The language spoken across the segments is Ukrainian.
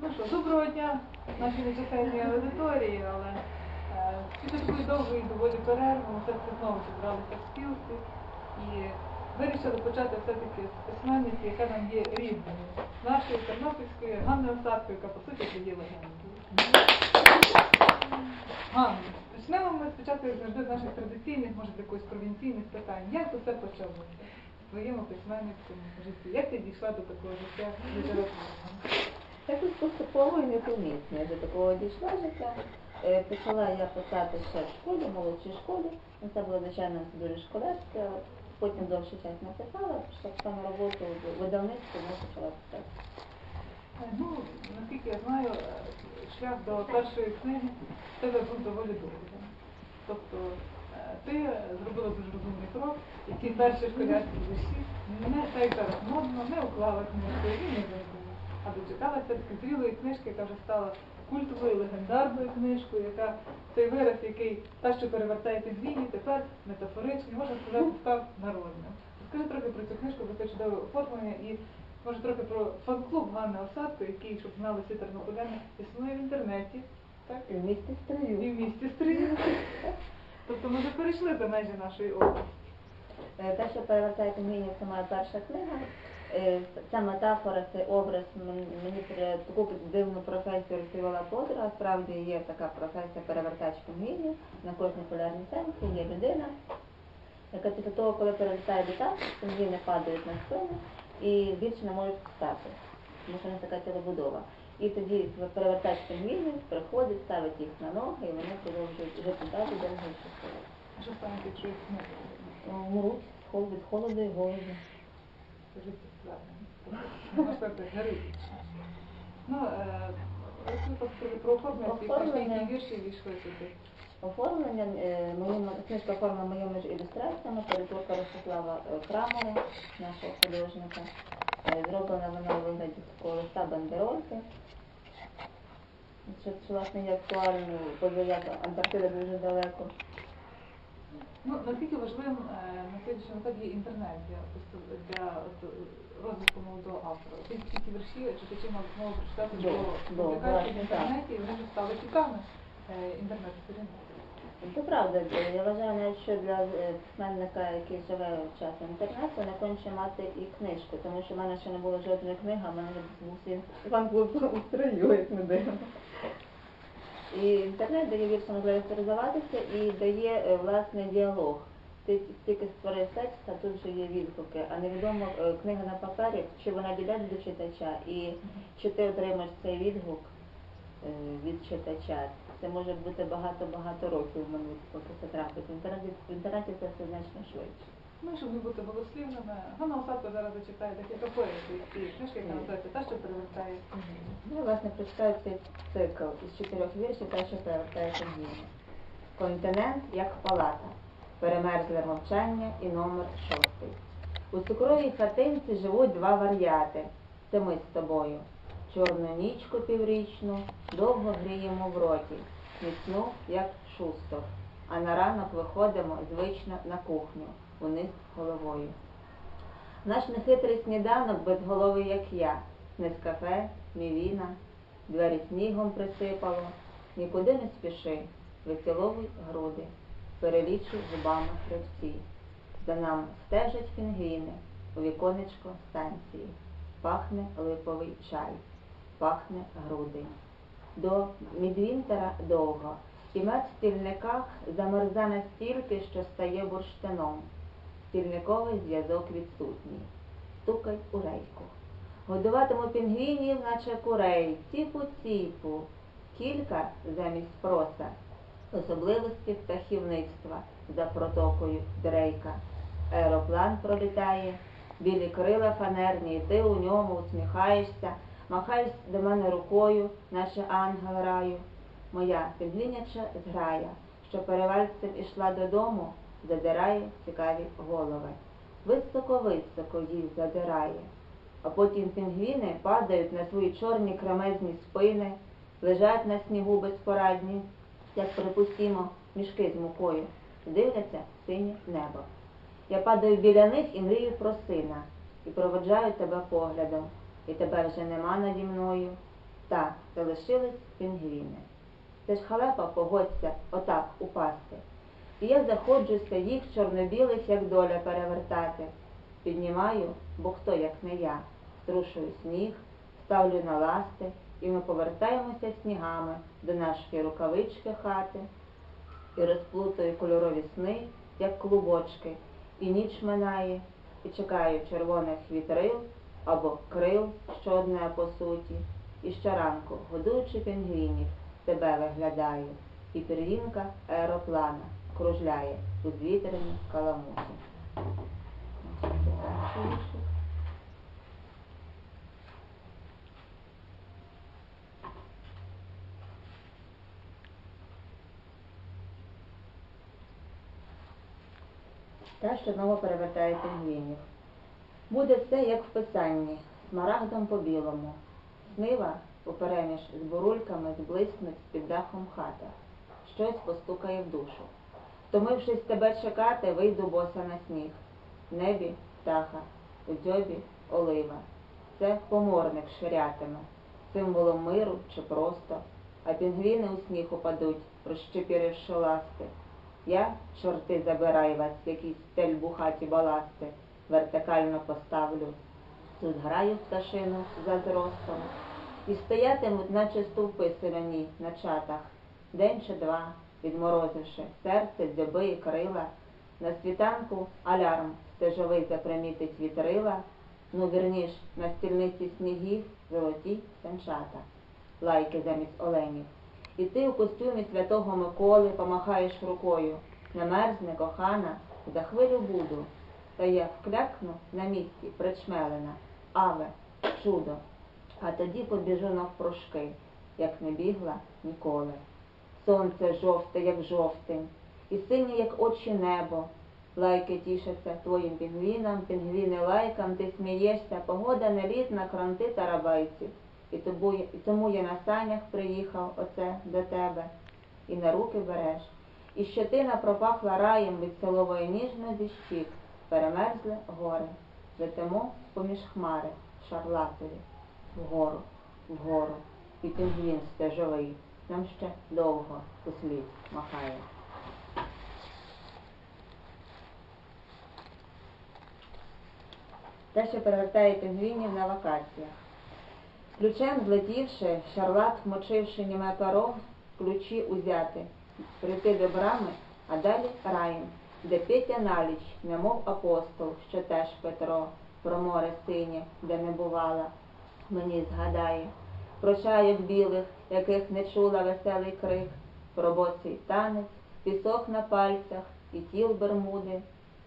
Ну що, доброго дня нашій нечисленній аудиторії, але е, після такої довгої доволі перерви ми все-таки знову зібралися в спілці і вирішили почати все-таки з письменниці, яка нам є рідною, нашої тернопільської Ганни Осадко, яка по суті є легендою. Ганна, почнемо ми спочатку як завжди з наших традиційних, може з якихось провінційних питань. Як це все почалося в твоєму письменницькому житті? Як ти дійшла до такого життя літературного? Якось поступово і непомітно. Я до такого дійшла життя. Е, Почала я писати ще в школі, молодшій школі. Ну, Це було, звичайно, дуже школярське. Потім довший час не писала, пішла роботу в видавництво, ми почала писати. Е, Ну, наскільки я знаю, е, шлях до першої книги тебе був доволі довгий. Тобто ти зробила дуже розумний крок, і ті перші школярські душі не так зараз модно, не уклала книжку і не забула. Все-таки зрілої книжки, яка вже стала культовою, легендарною книжкою, яка цей вираз, який та, що перевертає підвії, тепер метафоричний, можна сказати, став народним. Скажи трохи про цю книжку, про це чудове оформлення і може трохи про фан-клуб Ганни Осадко, який, щоб знали всі тернополяни, існує в інтернеті, так? І в місті І в місті Стрия. Тобто ми вже перейшли за межі нашої області. Е, Те, що перевертає книгиня, це моя перша книга. Е, Ця метафора, цей образ мені таку дивну професію розповіла подруга. Справді є така професія перевертач книгині. На кожній полярній сенсі є людина, яка після того, коли перевертає літак, книги падають на спину і більше не можуть встати. Тому що них така тілобудова. І тоді перевертач пінгвінів приходить, ставить їх на ноги, і вони продовжують жити далі, де. А Що саме Умруть з холоду, від холоду і голоду. Сказати, героїчно. Ну, е, трохи про оформлення, які вірші війшли сюди. Оформлення е, моїми книжка оформлена моїми ж ілюстраціями, перетворка Ростислава е, нашого художника. Зроблена вона у вигляді такого листа бандерольки. Що власне є актуально, подивляти Антарктида дуже далеко. Ну, наскільки важливим е, на сьогоднішньому етапі є інтернет для, для от, розвитку молодого автора? Ці ці вірші читачі можуть знову прочитати до публікації в інтернеті, і вони вже стали цікавими е, інтернет-сторінок. Це правда, я вважаю, навіть що для е, письменника, який живе в часі інтернету, не конче мати і книжку, тому що в мене ще не було жодної книги, а в мене був свій фан-клуб у строю, як не дивно. І інтернет дає віршам можливість розвиватися і дає е, власне діалог. Ти тільки створив текст, а тут вже є відгуки, а невідомо е, книга на папері, чи вона дійде до читача, і чи ти отримаєш цей відгук е, від читача. Це може бути багато-багато років минуть, поки це трапить. В в інтернеті це все значно швидше. Ну, щоб не бути голослівними, Ганна Осадко зараз зачитає декілька поезій цієї книжки, яка називається «Та, що перевертає книги». Ну, я, власне, прочитаю цей цикл із чотирьох віршів, те, що перевертає книги. Континент як палата, перемерзле мовчання і номер шостий. У цукровій хатинці живуть два вар'яти. Це ми з тобою. Чорну нічку піврічну довго гріємо в роті, міцну, як шусток, а на ранок виходимо звично на кухню, униз головою. Наш нехитрий сніданок безголовий, як я, не з кафе, ні віна, двері снігом присипало, нікуди не спіши, виціловуй груди, перелічуй зубами хребці. За нами стежать пінгвіни у віконечко станції, пахне липовий чай, пахне грудень. До Мідвінтера довго, і мед в стільниках замерза настільки, що стає бурштином. Стільниковий зв'язок відсутній. Стукай у рейку. Годуватиму пінгвінів, наче курей, ціпу-ціпу, кілька замість проса, особливості птахівництва за протокою Дрейка. Аероплан пролітає, білі крила фанерні, і ти у ньому усміхаєшся, махаєш до мене рукою, наче ангел раю. Моя пінгвіняча зграя, що перевальцем ішла додому, задирає цікаві голови. Високо-високо їх задирає. А потім пінгвіни падають на свої чорні кремезні спини, лежать на снігу безпорадні, як припустімо, мішки з мукою, дивляться синє небо. Я падаю біля них і мрію про сина, і проводжаю тебе поглядом, і тебе вже нема наді мною. Та лишились пінгвіни. Це ж халепа погодься отак упасти. І я заходжуся їх чорно-білих, як доля перевертати. Піднімаю, бо хто, як не я, струшую сніг, ставлю на ласти, і ми повертаємося снігами до нашої рукавички хати. І розплутую кольорові сни, як клубочки, і ніч минає, і чекаю червоних вітрил або крил, що одне по суті, і щоранку, годуючи пінгвінів, тебе виглядаю, і пір'їнка аероплана кружляє у звітряні каламуті. Та, що знову перевертає пінгвінів. Буде все, як в писанні, смарагдом по білому. Снива попереміж з бурульками зблиснуть під дахом хата. Щось постукає в душу. Втомившись тебе чекати, вийду боса на сніг. В небі птаха, у дзьобі олива. Це поморник ширятиме, символом миру чи просто, а пінгвіни у сніг упадуть, розщепіривши ласти. Я, чорти, забирай вас, якісь стельбухаті баласти, вертикально поставлю. Тут граю пташину за зростом, і стоятимуть, наче стовпи соляні на чатах, день чи два, відморозивши серце, дзьоби і крила. На світанку алярм стежовий запримітить вітрила, ну вірніш, на стільниці снігів золоті санчата, лайки замість оленів. І ти у костюмі святого Миколи помахаєш рукою. Не мерзне, кохана, за хвилю буду. Та я вклякну на місці, причмелена. Аве, чудо. А тоді побіжу навпрошки, як не бігла ніколи. Сонце жовте, як жовтень, і синє, як очі небо. Лайки тішаться твоїм пінгвінам, пінгвіни лайкам, ти смієшся, погода не літна, кранти тарабайців. І тобу, і тому я на санях приїхав оце до тебе, і на руки береш. І щетина пропахла раєм від солової ніжно зі щік, перемерзли гори, летимо поміж хмари, шарлатові, вгору, вгору, і пінгвін стежовий, нам ще довго услід махає. Те, що перевертає пінгвінів на вакаціях. Ключем злетівши, шарлат, вмочивши німе перо, ключі узяти, прийти до брами, а далі раєм, де Петя наліч, немов апостол, що теж Петро, про море синє, де не бувала, мені згадає, про чайок білих, яких не чула веселий крик, про босий танець, пісок на пальцях і тіл бермуди,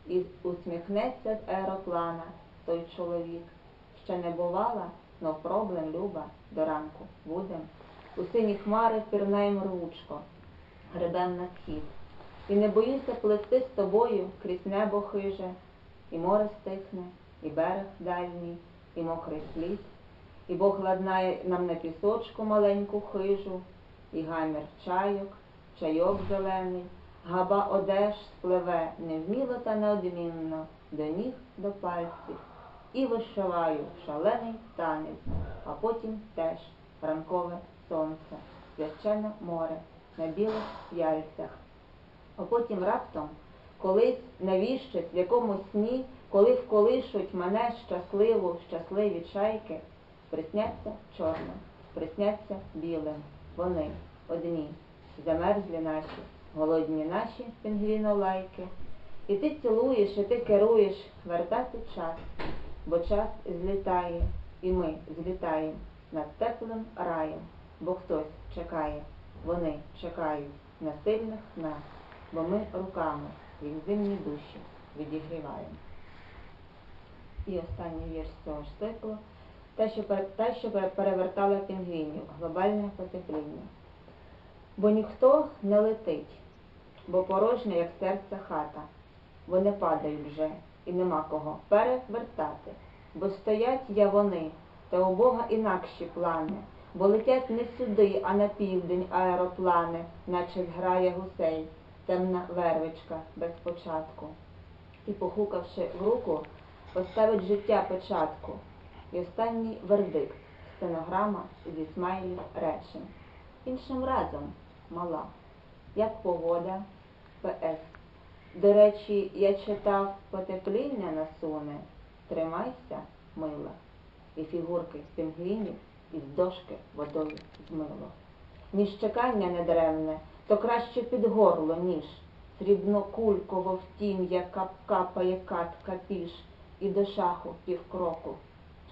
і усміхнеться з аероплана той чоловік, ще не бувала, но проблем, Люба, до ранку будем. У сині хмари пірнаєм рвучко, гребем на схід. І не боюся плести з тобою крізь небо хиже, і море стихне, і берег дальній, і мокрий слід, і Бог ладнає нам на пісочку маленьку хижу, і гамір чайок, чайок зелений, габа одеж спливе невміло та неодмінно, до ніг до пальців і вишиваю шалений танець, а потім теж ранкове сонце, священне море на білих яльцях. А потім раптом, колись навіщось в якомусь сні, коли вколишуть мене щасливу, щасливі чайки, присняться чорним, присняться білим, вони одні, замерзлі наші, голодні наші пінгвінолайки. І ти цілуєш, і ти керуєш вертати час бо час злітає, і ми злітаємо над теплим раєм, бо хтось чекає, вони чекають на сильних нас, бо ми руками їх зимні душі відігріваємо. І останній вірш цього ж циклу те, що, те, що перевертало пінгвінів, глобальне потепління. Бо ніхто не летить, бо порожня, як серце хата, вони падають вже і нема кого перевертати, бо стоять я вони, та у Бога інакші плани, бо летять не сюди, а на південь аероплани, наче зграє гусей, темна вервичка без початку. І, похукавши в руку, поставить життя початку, і останній вердикт стенограма зі смайлів речень. Іншим разом, мала. Як погода? П.С. До речі, я читав потепління насуне. Тримайся, мила. І фігурки пінгвінів із дошки водою змило. Ніж чекання недаремне, то краще під горло, ніж срібнокульково втім, яка капає катка піш, і до шаху півкроку,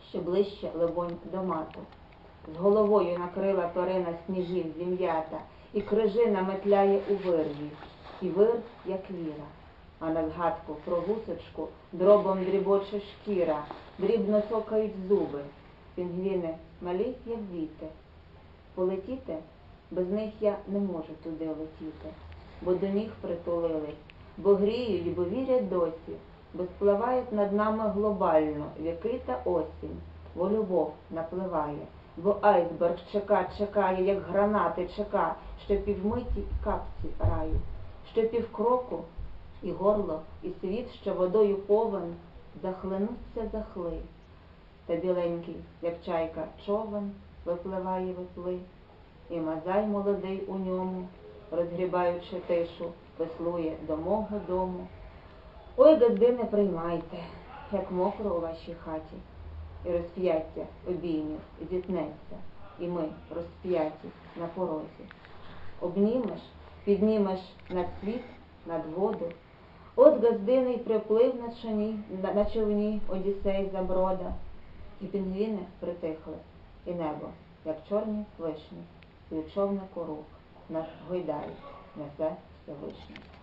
ще ближче, либонь, до мату. З головою накрила перина сніжів зім'ята, і крижина метляє у вирві, і вир, як віра. А на згадку про гусочку дробом дрібоче шкіра, дрібно сокають зуби. Пінгвіни малі, як діти. Полетіти без них я не можу туди летіти, бо до ніг притулили, бо гріють, бо вірять досі, бо спливають над нами глобально віки та осінь, бо любов напливає, бо айсберг чека, чекає, як гранати чека, що півмиті капці раю, що півкроку і горло, і світ, що водою повен, захлинуться захли. Та біленький, як чайка, човен випливає випли, і мазай молодий у ньому, розгрібаючи тишу, веслує до мого дому. Ой, газди не приймайте, як мокро у вашій хаті, і розп'яття обіймів зітнеться, і ми розп'яті на порозі. Обнімеш, піднімеш над світ, над воду. От газдиний приплив на човні, на, човні Одіссей заброда, і пінгвіни притихли, і небо, як чорні вишні, і човнику рук нас гойдають, несе Всевишній.